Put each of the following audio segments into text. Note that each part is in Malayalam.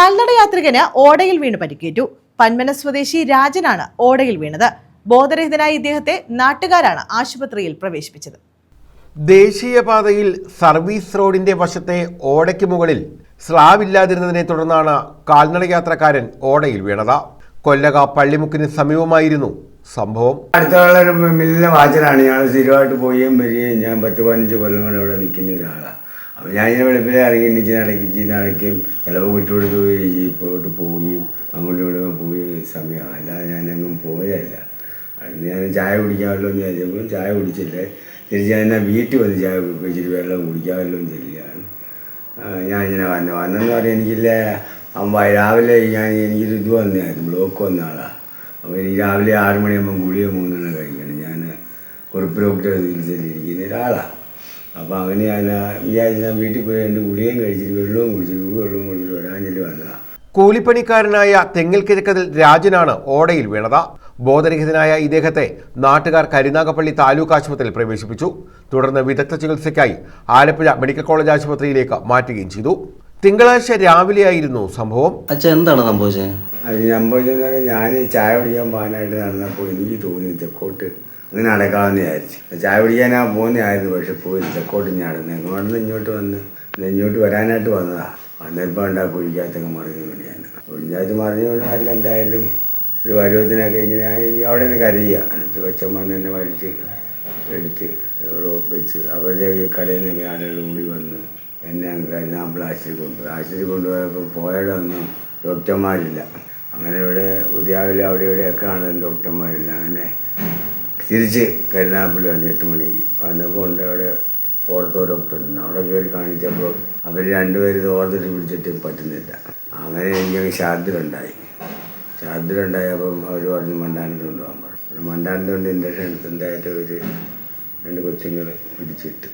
കാൽനട യാത്രികന് ഓടയിൽ വീണ് പരിക്കേറ്റു. പന്മന സ്വദേശി രാജനാണ് ഓടയിൽ വീണത്. ബോധരഹിതനായ ഇദ്ദേഹത്തെ നാട്ടുകാരാണ് ആശുപത്രിയിൽ പ്രവേശിപ്പിച്ചത്. ദേശീയപാതയിൽ സർവീസ് റോഡിന്റെ വശത്തെ ഓടയ്ക്ക് മുകളിൽ സ്ലാബ് ഇല്ലാതിരുന്നതിനെ തുടർന്നാണ് കാൽനട യാത്രക്കാരൻ ഓടയിൽ വീണത്. കൊല്ലക പള്ളിമുക്കിന് സമീപമായിരുന്നു സംഭവം. അടുത്തുള്ള ഒരു മില്ലിലെ വാച്ചനാണ്. ഞങ്ങൾ സ്ഥിരമായിട്ട് പോവുകയും വരികയും ഞാൻ പത്ത് പതിനഞ്ച് കൊല്ലം കൊണ്ട് ഇവിടെ നിൽക്കുന്ന ഒരാളാണ്. അപ്പോൾ ഞാൻ ഇങ്ങനെ വെളുപ്പിലെ ഇറങ്ങി എണീച്ച് അടക്കിച്ച് നടക്കുകയും ചിലപ്പോൾ വിട്ടുകൊടുത്ത് പോയി ജീപ്പോട്ട് പോവുകയും അങ്ങോട്ടും ഇങ്ങോട്ടും പോവുകയും സമയമാണ്. അല്ലാതെ ഞാനെങ്ങും പോയല്ല അടുത്ത് ഞാൻ ചായ കുടിക്കാമല്ലോ എന്ന് വിചാരിച്ചപ്പോൾ ചായ കുടിച്ചില്ലേ? തിരിച്ച് ഞാൻ വീട്ടിൽ വന്ന് ചായ ഇച്ചിരി വെള്ളം കുടിക്കാമല്ലോ എന്ന് ചെല്ലുകയാണ് ഞാൻ ഇങ്ങനെ വന്നു വന്നെന്ന് പറയാൻ എനിക്കില്ല. അമ്മ രാവിലെ ഞാൻ എനിക്കൊരു ഇത് വന്നായിരുന്നു ബ്ലോക്ക് വന്ന ആളാണ് അപ്പോൾ എനിക്ക് രാവിലെ ആറ് മണിയാകുമ്പം ഗുളിക മൂന്നെണ്ണം കഴിക്കണം. ഞാൻ കുറിപ്പ് ഡോക്ടർ ചികിത്സയിലിരിക്കുന്ന ഒരാളാണ് അപ്പോൾ അങ്ങനെ ഞാൻ വിചാരിച്ച് ഞാൻ വീട്ടിൽ പോയി രണ്ട് ഗുളികയും കഴിച്ചിട്ട് വെള്ളവും കുടിച്ചിട്ട് വെള്ളവും കുടിച്ചിട്ട് വരാഞ്ഞിട്ട് വന്നതാണ് കൂലിപ്പണിക്കാരനായ തെങ്ങിൽ കിഴക്കതിൽ രാജനാണ് ഓടയിൽ വീണത്. ബോധരഹിതനായ ഇദ്ദേഹത്തെ നാട്ടുകാർ കരുനാഗപ്പള്ളി താലൂക്ക് ആശുപത്രിയിൽ പ്രവേശിപ്പിച്ചു. തുടർന്ന് വിദഗ്ധ ചികിത്സയ്ക്കായി ആലപ്പുഴ മെഡിക്കൽ കോളേജ് ആശുപത്രിയിലേക്ക് മാറ്റുകയും ചെയ്തു. തിങ്കളാഴ്ച രാവിലെയായിരുന്നു സംഭവം. അച്ഛൻ എന്താണ് സംഭവിച്ചത്? ഞാൻ ഞാൻ ചായ കുടിക്കാൻ പോകാനായിട്ട് നടന്നപ്പോൾ എനിക്ക് തോന്നി തെക്കോട്ട് അങ്ങനെ അടക്കാമെന്ന് വിചാരിച്ചു ചായ പിടിക്കാനാ പോകുന്നതായിരുന്നു പക്ഷെ പോയി തെക്കോട്ട് ഞാടുന്നു അങ്ങോട്ട് ഇങ്ങോട്ട് വന്ന്. ഇങ്ങോട്ട് വരാനായിട്ട് വന്നതാ. വന്നപ്പോൾ ഉണ്ടാ കുഴിക്കാത്തങ്ങ് മറിഞ്ഞു വേണ്ടിയാണ് കുഴിഞ്ഞാത്ത് മറിഞ്ഞു അല്ല എന്തായാലും ഒരു പരുവത്തിനൊക്കെ ഇങ്ങനെ അവിടെ നിന്ന് കരയുക. എന്നിട്ട് കൊച്ചമ്മ എന്നെ വലിച്ച് എടുത്ത് വെച്ച് അപ്പോഴത്തേക്ക് കടയിൽ നിന്നൊക്കെ ആളുകൾ കൂടി വന്ന് എന്നെ അങ്ങ് കരുനാപ്പിൾ ആശുപത്രി കൊണ്ടുപോയി. ആശുപത്രി കൊണ്ടുപോയപ്പോൾ പോയടൊന്നും ഡോക്ടർമാരില്ല. അങ്ങനെ ഇവിടെ ഉദയാവിലെ അവിടെ ഇവിടെയൊക്കെ ആണ് ഡോക്ടർമാരില്ല. അങ്ങനെ തിരിച്ച് കരുനാഗപ്പള്ളി വന്ന് എട്ട് മണിക്ക് വന്നപ്പോൾ ഉണ്ട് അവിടെ ഓർത്തോ ഡോക്ടർ ഉണ്ട്. അവിടെ കയറി കാണിച്ചപ്പോൾ അവർ രണ്ടുപേരും ഓർത്തിട്ട് പിടിച്ചിട്ട് പറ്റുന്നില്ല. അങ്ങനെ എനിക്ക് ഛാർദിലുണ്ടായി ഛാർദിലുണ്ടായപ്പം അവർ പറഞ്ഞ് മണ്ടാനത്ത് കൊണ്ടുപോകാൻ പറഞ്ഞു മണ്ടാനത്ത് കൊണ്ട് ഇൻഡക്ഷൻ എടുത്തുണ്ടായിട്ട് ഒരു രണ്ട് കൊച്ചുങ്ങൾ പിടിച്ചിട്ട്.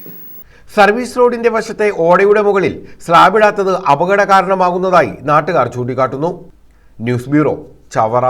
സർവീസ് റോഡിന്റെ വശത്തെ ഓടയുടെ മുകളിൽ സ്ലാബിടാത്തത് അപകട കാരണമാകുന്നതായി നാട്ടുകാർ ചൂണ്ടിക്കാട്ടുന്നു. News bureau Chavara.